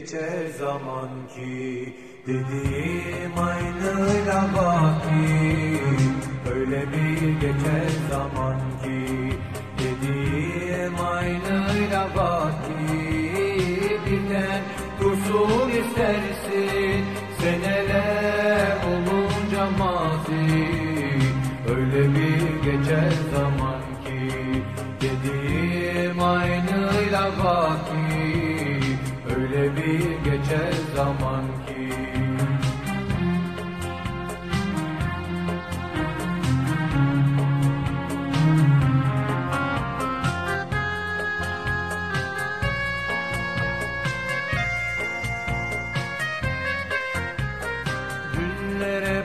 geçer zaman ki Dediğim aynıyla baki. Öyle bir geçer zaman ki Dediğim aynıyla baki. Birden dursun istersin Seneler olunca mazi. Öyle bir geçer zaman ki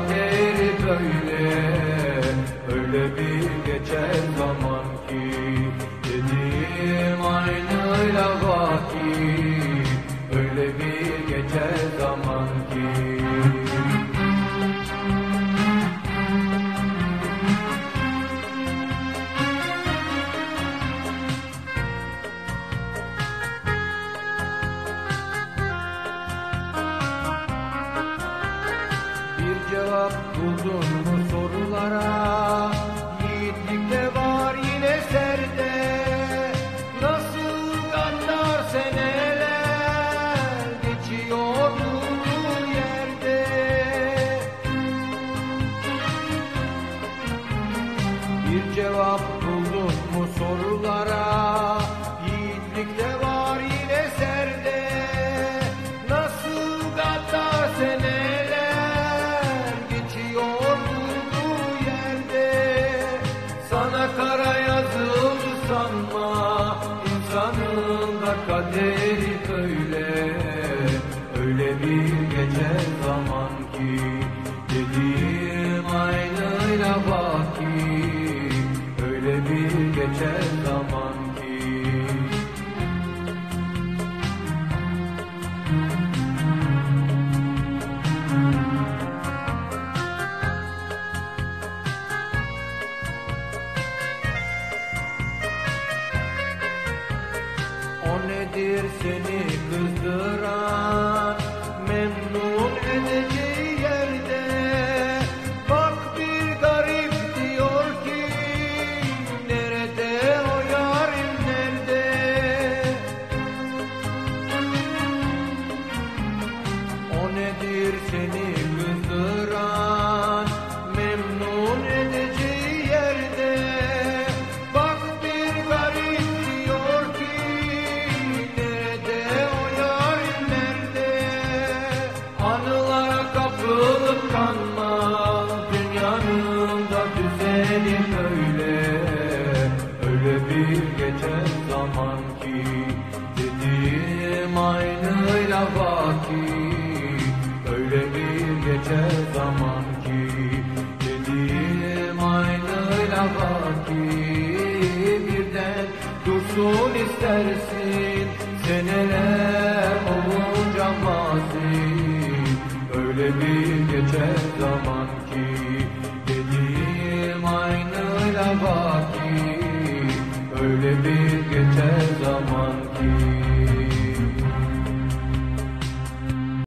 day. Cevap buldun mu sorulara? Yiğitlik de var yine serde. Nasıl gaddar seneler? Geçiyor durduğu yerde? Bir cevap buldun Kaderi böyle Öyle bir geçer zaman ki Dediğim aynıyla baki Öyle bir geçer zaman O nedir seni kızdıran? Memnun edeceği geçer zaman ki Dediğim aynıyla vaki Birden dursun istersin. Seneler olunca mazi Öyle bir geçer zaman ki Dediğim aynıyla vaki Öyle bir